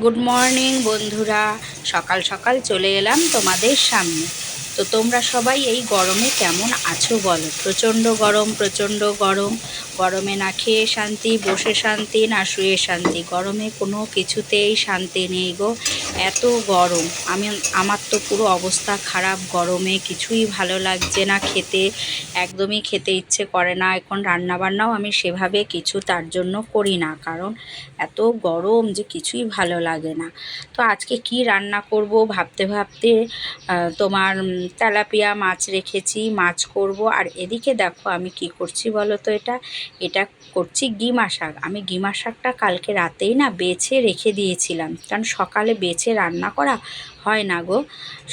Good morning বন্ধুরা। সকাল সকাল চলে এলাম তোমাদের সামনে। তো তোমরা সবাই এই গরমে কেমন আছো বলো? প্রচণ্ড গরম প্রচণ্ড গরম। গরমে না খেয়ে শান্তি, বসে শান্তি, না শুয়ে শান্তি। গরমে কোনো কিছুতেই শান্তি নেই গো। এত গরম। আমি, আমার তো পুরো অবস্থা খারাপ। গরমে কিছুই ভালো লাগছে না খেতে। একদমই খেতে ইচ্ছে করে না। এখন রান্নাবান্নাও আমি সেভাবে কিছু তার জন্য করি না। কারণ এত গরম যে কিছুই ভালো লাগে না। তো আজকে কি রান্না করব ভাবতে ভাবতে তোমার তেলাপিয়া মাছ রেখেছি, মাছ করব। আর এদিকে দেখো আমি কি করছি বলো তো এটা? এটা করছি গিমা শাক। আমি গিমা শাকটা কালকে রাতেই না বেছে রেখে দিয়েছিলাম। কারণ সকালে বেছে রান্না করা হয় না গো।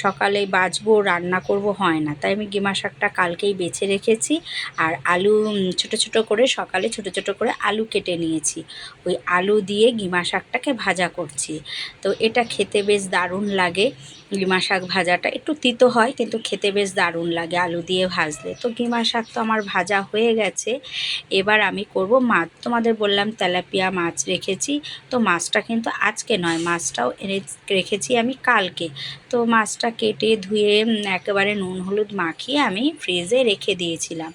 সকালে বাজবো, রান্না করব, হয় না। তাই আমি গিমা শাকটা কালকেই বেছে রেখেছি আর আলু ছোট ছোট করে সকালে ছোট ছোট করে আলু কেটে নিয়েছি। ওই আলু দিয়ে গিমা শাকটাকে ভাজা করছি। তো এটা খেতে বেশ দারুণ লাগে। গিমা শাক ভাজাটা একটু তিতো হয় কিন্তু খেতে বেশ দারুণ লাগে আলু দিয়ে ভাজলে। তো গিমা শাক তো আমার ভাজা হয়ে গেছে। এবার আমি করব মাছ। তোমাদের বললাম তেলাপিয়া মাছ রেখেছি। তো মাছটা কিন্তু আজকে নয়, মাছটাও এনে রেখেছি আমি কালকে। তো মাছটা কেটে ধুয়ে একেবারে নুন হলুদ মাখিয়ে আমি ফ্রিজে রেখে দিয়েছিলাম।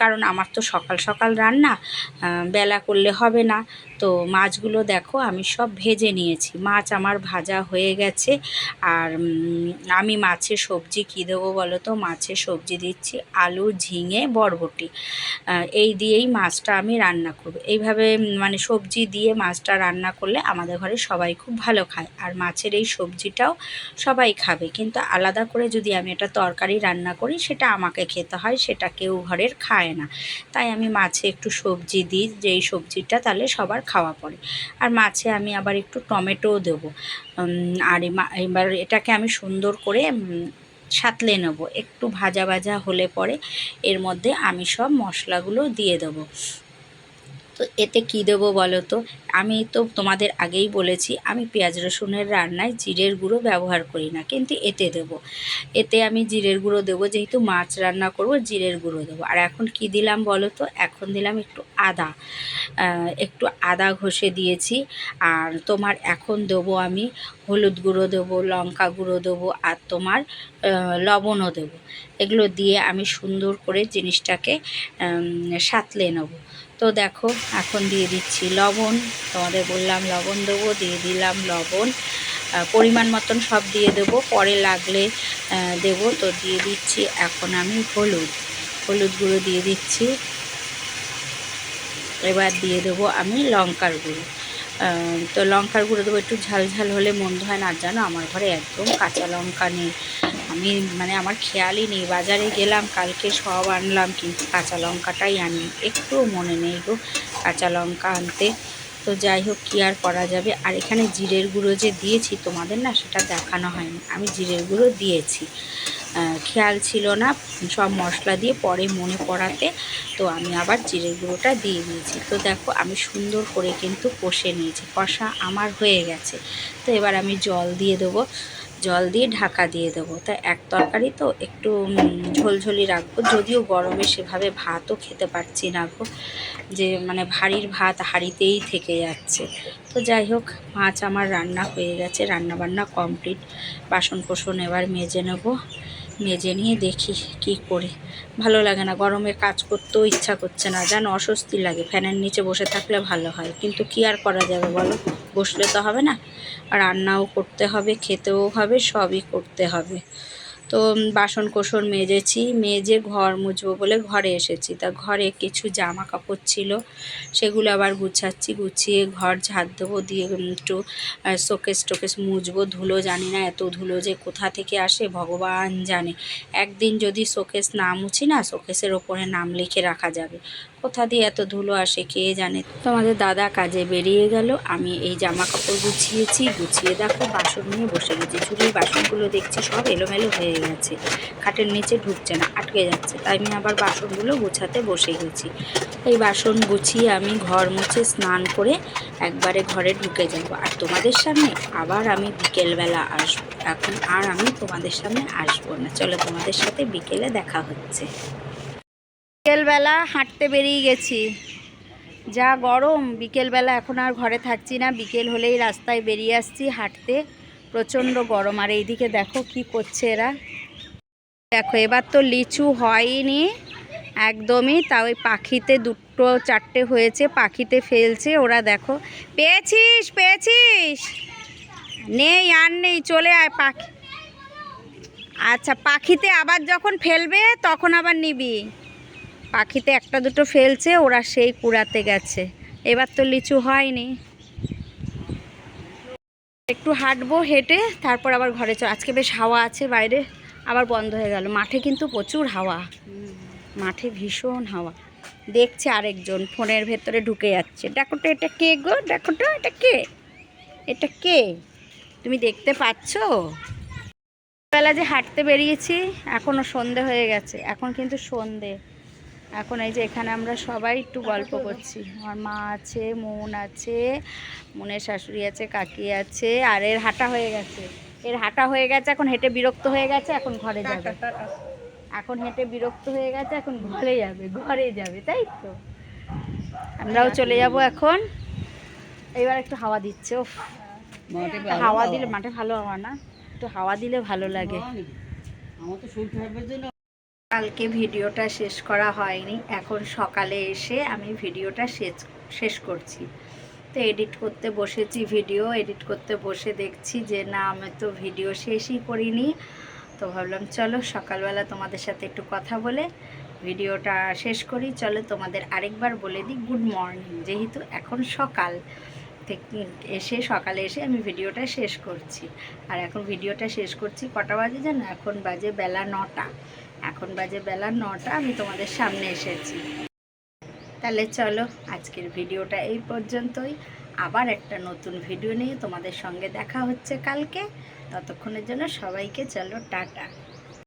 কারণ আমার তো সকাল সকাল রান্না বেলা করলে হবে না। তো মাছগুলো দেখো, আমি সব ভেজে নিয়েছি। মাছ আমার ভাজা হয়ে গেছে। আর আমি মাছের সবজি কী দেবো বলো তো? মাছের সবজি দিচ্ছি আলু, ঝিঙে, বরবটি। এই দিয়েই মাছটা আমি রান্না করব। এইভাবে মানে সবজি দিয়ে মাছটা রান্না করলে আমাদের ঘরে সবাই খুব ভালো খায়। আর মাছের এই সবজিটাও সবাই খাবে। কিন্তু আলাদা করে যদি আমি এটা তরকারি রান্না করি, সেটা আমাকে খেতে হয়, সেটা কেউ ঘরের খায় না। তাই আমি মাছে একটু সবজি দিই, যেই সবজিটা তাহলে সবার খাওয়া পরে আর মাছে আমি আবার একটু টমেটোও দেবো। আর এবার এটাকে আমি সুন্দর করে সাতলে নেব। একটু ভাজা ভাজা হলে পরে এর মধ্যে আমি সব মশলাগুলো দিয়ে দেবো। তো এতে কি দেবো বলো তো? আমি তো তোমাদের আগেই বলেছি, আমি পেঁয়াজ রসুনের রান্নায় জিরের গুঁড়ো ব্যবহার করি না, কিন্তু এতে দেব। এতে আমি জিরের গুঁড়ো দেবো, যেহেতু মাছ রান্না করব, জিরের গুঁড়ো দেবো। আর এখন কি দিলাম বলো তো? এখন দিলাম একটু আদা। একটু আদা ঘষে দিয়েছি, আর তোমার এখন দেবো আমি হলুদ গুঁড়ো দেবো, লঙ্কা গুঁড়ো দেবো আর তোমার লবণও দেবো। এগুলো দিয়ে আমি সুন্দর করে জিনিসটাকে সাঁতলে নেব। তো দেখো, এখন দিয়ে দিচ্ছি লবণ। তোমাদের বললাম লবণ দেবো, দিয়ে দিলাম লবণ। পরিমাণ মতন সব দিয়ে দেবো। পরে লাগলে দেবো। তো দিয়ে দিচ্ছি এখন আমি হলুদ। হলুদ গুঁড়ো দিয়ে দিচ্ছি। এবার দিয়ে দেবো আমি লঙ্কার গুঁড়ো। তো লঙ্কার গুঁড়ো দেবো, একটু ঝাল ঝাল হলে মন্দ হয় না জানো আমার ঘরে একদম কাঁচা লঙ্কা নেই। আমি মানে আমার খেয়ালই নেই, বাজারে গেলাম, কালকে সব আনলাম, কিন্তু কাঁচা লঙ্কাটাই আনি, একটুও মনে নেই গো কাঁচা লঙ্কা আনতে। তো যাই হোক, কী আর করা যাবে? আর এখানে জিরের গুঁড়ো যে দিয়েছি, তোমাদের না সেটা দেখানো হয়নি, আমি জিরের গুঁড়ো দিয়েছি। খেয়াল ছিল না। সব মশলা দিয়ে পরে মনে পড়াতে তো আমি আবার জিরের গুঁড়োটা দিয়ে দিয়েছি। তো দেখো, আমি সুন্দর করে কিন্তু কষে নিয়েছি। কষা আমার হয়ে গেছে। তো এবার আমি জল দিয়ে দেবো। জল দিয়ে ঢাকা দিয়ে দেবো। তা এক তরকারি তো একটু ঝোলঝোলি রাখব। যদিও গরমে সেভাবে ভাতও খেতে পারছি না গো। যে মানে ভারীর ভাত হাঁড়িতেই থেকে যাচ্ছে। তো যাই হোক, মাছ আমার রান্না হয়ে গেছে। রান্না বান্না কমপ্লিট। বাসন কোসন এবার মেজে নেব। মেজে নিয়ে দেখি কি করে। ভালো লাগে না, গরমে কাজ করতেও ইচ্ছা করছে না। যেন অস্বস্তি লাগে। ফ্যানের নিচে বসে থাকলে ভালো হয়। কিন্তু কি আর করা যাবে বলো? বসলে তো হবে না। রান্নাও করতে হবে, খেতেও হবে, সবই করতে হবে। তো বাসন কোসন মেজেছি, মেজে ঘর মুছবো বলে ঘরে এসেছি। তা ঘরে কিছু জামা কাপড় ছিল, সেগুলো আবার গুছাচ্ছি, গুছিয়ে ঘর ঝাড় দেবো, দিয়ে একটু শোকেস টোকেস মুছবো। ধুলো জানি না এত ধুলো যে কোথা থেকে আসে, ভগবান জানে। একদিন যদি শোকেস না মুছি না, শোকেসের ওপরে নাম লিখে রাখা যাবে। কোথা দিয়ে এত ধুলো আসে কে জানে? তোমাদের দাদা কাজে বেরিয়ে গেল। আমি এই জামা কাপড় গুছিয়েছি, গুছিয়ে দেখো, বাসন নিয়ে বসে গেছি। চুরির বাসনগুলো দেখছি, সব এলোমেলো হয়ে গেছে। খাটের নিচে ঢুকছে না, আটকে যাচ্ছে। তাই আমি আবার বাসনগুলো গোছাতে বসে গেছি। এই বাসন গুছিয়ে আমি ঘর মুছে স্নান করে একবারে ঘরে ঢুকে যাব। আর তোমাদের সামনে আবার আমি বিকেলবেলা আসব। এখন আর আমি তোমাদের সামনে আসব না। চলো তোমাদের সাথে বিকেলে দেখা হচ্ছে। বিকেলবেলা হাঁটতে বেরিয়ে গেছি। যা গরম, বিকেলবেলা এখন আর ঘরে থাকছি না। বিকেল হলেই রাস্তায় বেরিয়ে আসছি হাঁটতে। প্রচণ্ড গরম। আর এইদিকে দেখো কি করছে এরা। দেখো, এবার তো লিচু হয়নি। একদমই তা ওই পাখিতে দুটো চারটে হয়েছে, পাখিতে ফেলছে। ওরা দেখো, পেয়েছিস পেয়েছিস? নেই, আর নেই, চলে আয় পাখি। আচ্ছা পাখিতে আবার যখন ফেলবে, তখন আবার নিবি। পাখিতে একটা দুটো ফেলছে, ওরা সেই কুড়াতে গেছে। এবার তো লিচু হয়নি। একটু হাঁটবো, হেঁটে, তারপর আবার ঘরে চল আজকে বেশ হাওয়া আছে বাইরে, আবার বন্ধ হয়ে গেল। মাঠে কিন্তু প্রচুর হাওয়া। মাঠে ভীষণ হাওয়া। দেখছে আরেকজন, ফোনের ভেতরে ঢুকে যাচ্ছে। দেখো তো, এটা কে গো? দেখো তো, এটা কে? এটা কে? তুমি দেখতে পাচ্ছ? বেলা যে হাঁটতে বেরিয়েছি এখনও সন্ধে হয়ে গেছে। এখন কিন্তু সন্ধে। এখন এই যে এখানে আমরা সবাই একটু গল্প করছি। আমার মা আছে মন আছে মনের শাশুড়ি আছে কাকি আছে আর এর হাঁটা হয়ে গেছে। এর হাঁটা হয়ে গেছে এখন হেঁটে বিরক্ত হয়ে গেছে এখন ঘরে যাবে। এখন হেঁটে বিরক্ত হয়ে গেছে এখন ঘরে যাবে ঘরে যাবে তাই তো? আমরাও চলে যাব এখন। এবার একটু হাওয়া দিচ্ছে ও হাওয়া দিলে মাঠে ভালো হাওয়া না? একটু হাওয়া দিলে ভালো লাগে। আমার তো শরীর খারাপের জন্য কালকে ভিডিওটা শেষ করা হয়নি। এখন সকালে এসে আমি ভিডিওটা শেষ শেষ করছি। তো এডিট করতে বসেছি ভিডিও, এডিট করতে বসে দেখছি যে না, আমি তো ভিডিও শেষই করিনি। তো ভাবলাম, চলো সকালবেলা তোমাদের সাথে একটু কথা বলে ভিডিওটা শেষ করি। চলো তোমাদের আরেকবার বলে দিই, গুড মর্নিং। যেহেতু এখন সকাল এসে, সকালে এসে আমি ভিডিওটা শেষ করছি। আর এখন ভিডিওটা শেষ করছি কটা বাজে জানো? এখন বাজে বেলা নটা। এখন বাজে বেলা নটা, আমি তোমাদের সামনে এসেছি। তাহলে চলো, আজকের ভিডিওটা এই পর্যন্তই। আবার একটা নতুন ভিডিও নিয়ে তোমাদের সঙ্গে দেখা হচ্ছে কালকে। ততক্ষণের জন্য সবাইকে চলো, টাটা।